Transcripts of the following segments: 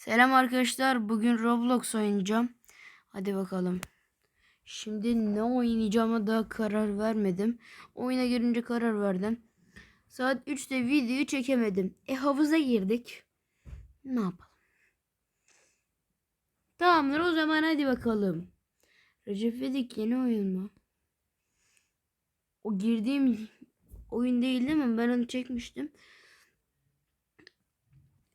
Selam arkadaşlar. Bugün Roblox oynayacağım. Hadi bakalım. Şimdi ne oynayacağıma daha karar vermedim. Oyuna girince karar verdim. Saat 3'te videoyu çekemedim. E havuza girdik. Ne yapalım? Tamamdır o zaman hadi bakalım. Recep İvedik yeni oyun mu? O girdiğim oyun değil değil mi? Ben onu çekmiştim.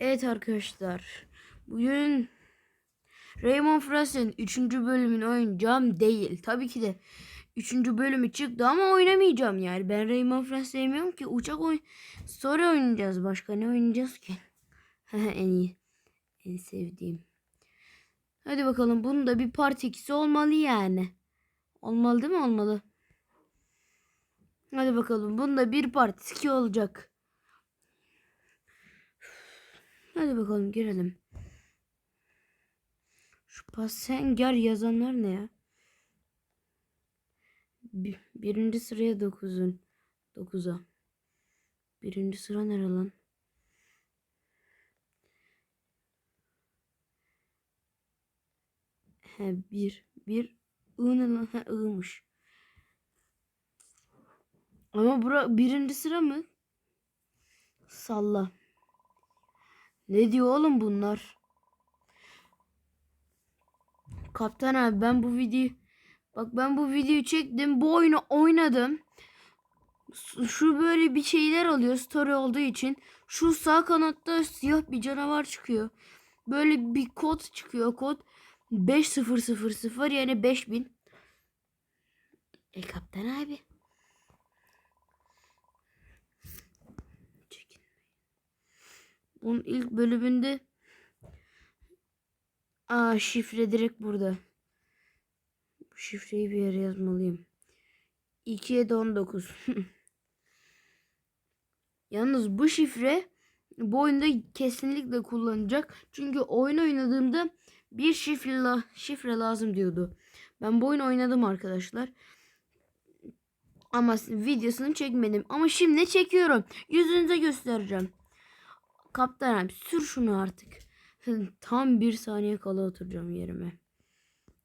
Evet arkadaşlar. Bugün Raymond Frost'ın 3. bölümünü oynayacağım değil. Tabii ki de 3. bölümü çıktı ama oynamayacağım yani. Ben Raymond Frost sevmiyorum ki. Uçak oyun story oynayacağız. Başka ne oynayacağız ki? en iyi. En sevdiğim. Hadi bakalım. Bunun da bir part 2'si olmalı yani. Olmalı değil mi? Olmalı. Hadi bakalım. Bunda bir part 2 olacak. Hadi bakalım girelim. Şu Passenger yazanlar ne ya? Bir, birinci sıraya dokuzun. Dokuza. Birinci sıra nere lan? He bir. Bir. I ne lan? He I'mış. Ama bura birinci sıra mı? Salla. Ne diyor oğlum bunlar? Kaptan abi ben bu videoyu bak ben bu videoyu çektim. Bu oyunu oynadım. Şu böyle bir şeyler alıyor story olduğu için. Şu sağ kanatta siyah bir canavar çıkıyor. Böyle bir kod çıkıyor. Kod 5000 yani 5000. E kaptan abi. Bunun ilk bölümünde Aa şifre direkt burada. Bu şifreyi bir yere yazmalıyım. 2'ye de 19. Yalnız bu şifre bu oyunda kesinlikle kullanacak. Çünkü oyun oynadığımda bir şifre, şifre lazım diyordu. Ben bu oyunu oynadım arkadaşlar. Ama videosunu çekmedim. Ama şimdi çekiyorum. Yüzünüze göstereceğim. Kaptan abi sür şunu artık. Tam bir saniye kala oturacağım yerime.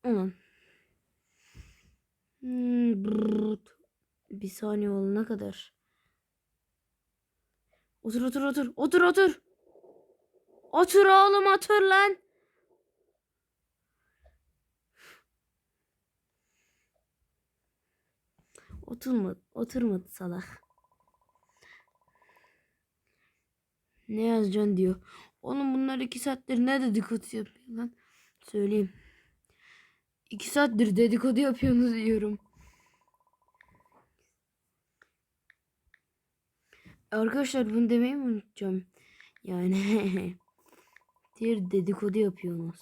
Aman. Hmm, bir saniye olana kadar. Otur otur otur. Otur otur. Otur oğlum otur lan. Oturmadı. Oturmadı salak. Ne yazacaksın diyor. Oğlum bunlar iki saattir ne dedikodu yapıyor lan? Söyleyeyim. İki saattir dedikodu yapıyorsunuz diyorum. Arkadaşlar bunu demeyi mi unutacağım? Yani diğer dedikodu yapıyorsunuz.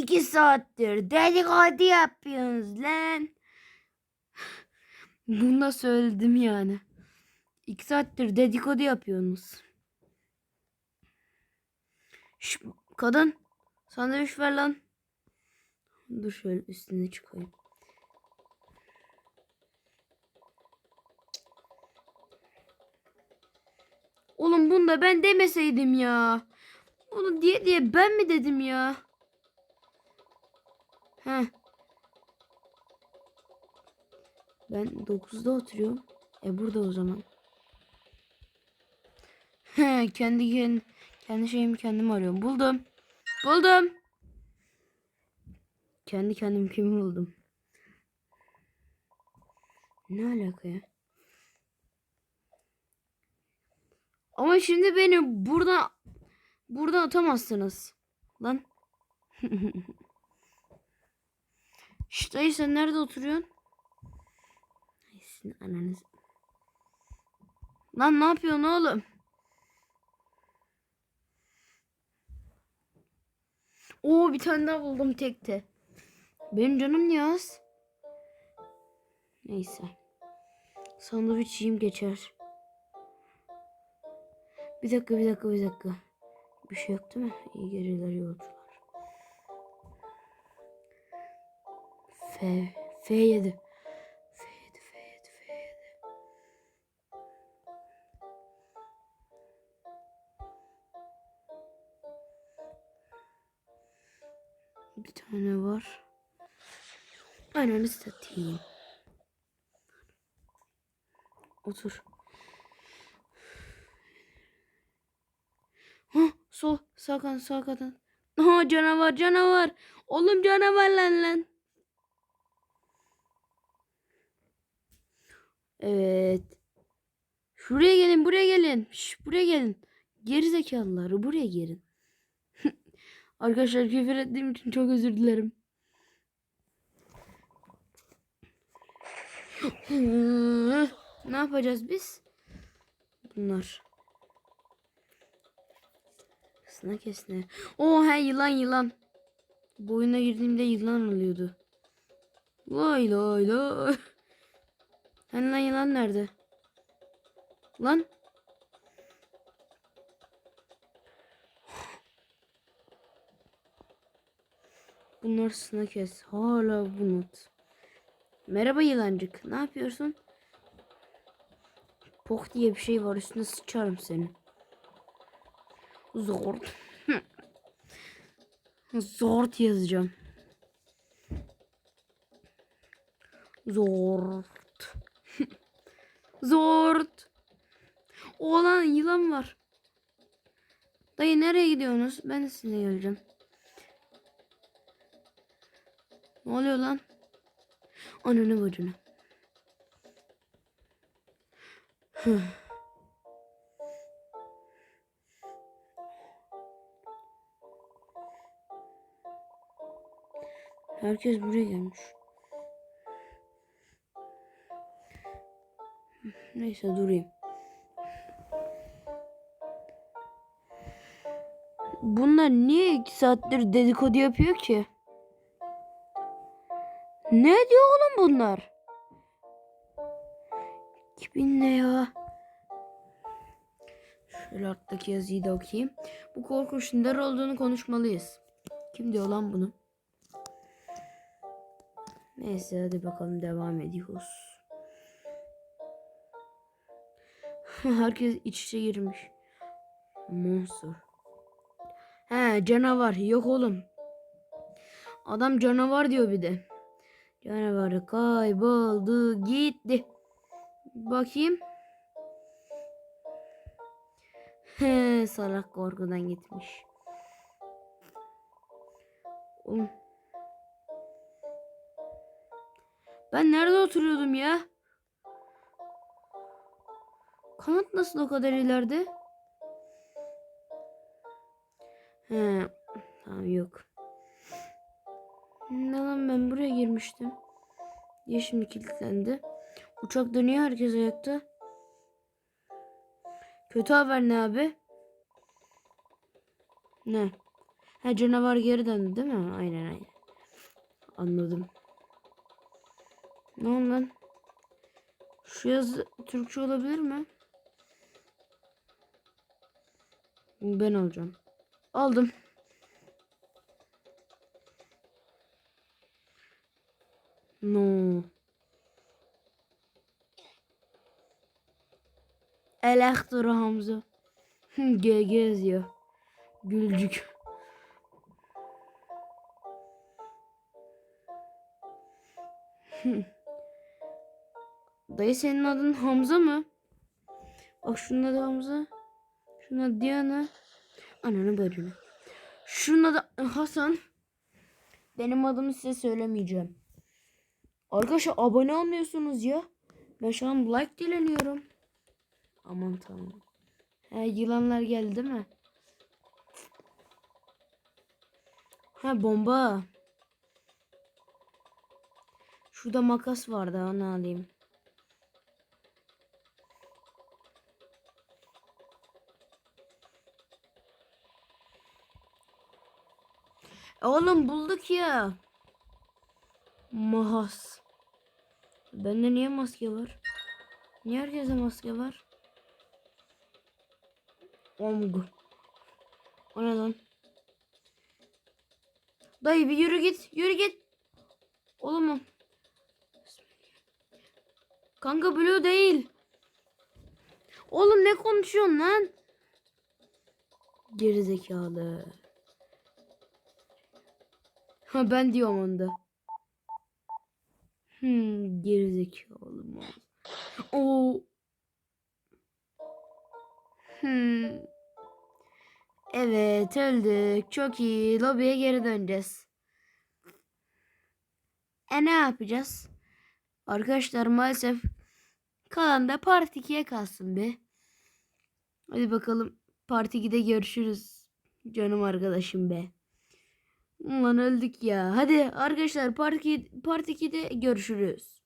İki saattir dedikodu yapıyorsunuz lan. Bunu da söyledim yani. İki saattir dedikodu yapıyorsunuz. Şş, kadın sandviç ver lan. Dur şöyle üstüne çıkayım. Oğlum bunu da ben demeseydim ya. Onu diye diye ben mi dedim ya? Heh. Ben 9'da oturuyorum. E burada o zaman. He, kendi kendi, kendi şeyimi kendim arıyorum. Buldum. Buldum. Kendi kendim kimi buldum. Ne alaka ya? Ama şimdi beni burada burada atamazsınız. Lan. Şşt dayı sen nerede oturuyorsun? Sizin ananız. Lan ne yapıyorsun oğlum? Oo bir tane daha buldum tekte. Benim canım niye? Neyse. Sandviç yiyeyim geçer. Bir dakika bir dakika bir dakika. Bir şey yok değil mi? İyi geceler yolcular. F F7 F7 F7 F7 Bir tane var. Ananı satayım. Otur. Ha, sol sağ kan sağ kadın. Ha canavar canavar. Oğlum canavar lan lan. Evet. Şuraya gelin buraya gelin. Şş, buraya gelin. Geri zekalıları buraya gelin. Arkadaşlar küfür ettiğim için çok özür dilerim. ne yapacağız biz? Bunlar. Sına kesne. Oo he yılan yılan. Bu oyuna girdiğimde yılan oluyordu. Lay lay lay. Hani lan yılan nerede? Lan. Bunlar kes. Hala bu not. Merhaba yılancık. Ne yapıyorsun? Pok diye bir şey var. Üstüne sıçarım seni. Zor. Zort yazacağım. Zort. Zort. Oğlan yılan var. Dayı nereye gidiyorsunuz? Ben de sizinle geleceğim. Ne oluyor lan? Ananı bacını. Herkes buraya gelmiş. Neyse durayım. Bunlar niye iki saattir dedikodu yapıyor ki? Ne diyor oğlum bunlar? 2000 ne ya? Şöyle alttaki yazıyı da okuyayım. Bu korkunç neler olduğunu konuşmalıyız. Kim diyor lan bunu? Neyse hadi bakalım devam ediyoruz. Herkes iç içe girmiş. Monster. He canavar yok oğlum. Adam canavar diyor bir de. Canavar kayboldu gitti. Bakayım. He salak korkudan gitmiş. Oğlum. Ben nerede oturuyordum ya? Kanat nasıl o kadar ileride? He, tamam yok. Ne lan ben buraya girmiştim. Niye şimdi kilitlendi? Uçak dönüyor herkes ayakta. Kötü haber ne abi? Ne? Ha canavar geri döndü değil mi? Aynen aynen. Anladım. Ne oldu lan? Şu yazı Türkçe olabilir mi? Ben alacağım. Aldım. No. Elektro Hamza. GG yazıyor. Gülcük. Dayı senin adın Hamza mı? Bak şunun adı Hamza. Şunun adı Diana. Ananı bacını. Şunun adı Hasan. Benim adımı size söylemeyeceğim. Arkadaşlar abone olmuyorsunuz ya. Ben şu an like dileniyorum. Aman tanrım. He yılanlar geldi değil mi? Ha bomba. Şurada makas vardı onu alayım. Oğlum bulduk ya. Mahas. Bende niye maske var? Niye herkese maske var? Omg. O ne lan? Dayı bir yürü git. Yürü git. Oğlum o- Kanka Blue değil. Oğlum ne konuşuyorsun lan? Gerizekalı. Ha ben diyorum onda. Hmm, gerizekalı mı? Oo. Hmm. Evet öldük. Çok iyi. Lobiye geri döneceğiz. E ne yapacağız? Arkadaşlar maalesef kalan da Part 2'ye kalsın be. Hadi bakalım Part 2'de görüşürüz. Canım arkadaşım be. Ulan öldük ya. Hadi arkadaşlar Part 2, Part 2'de görüşürüz.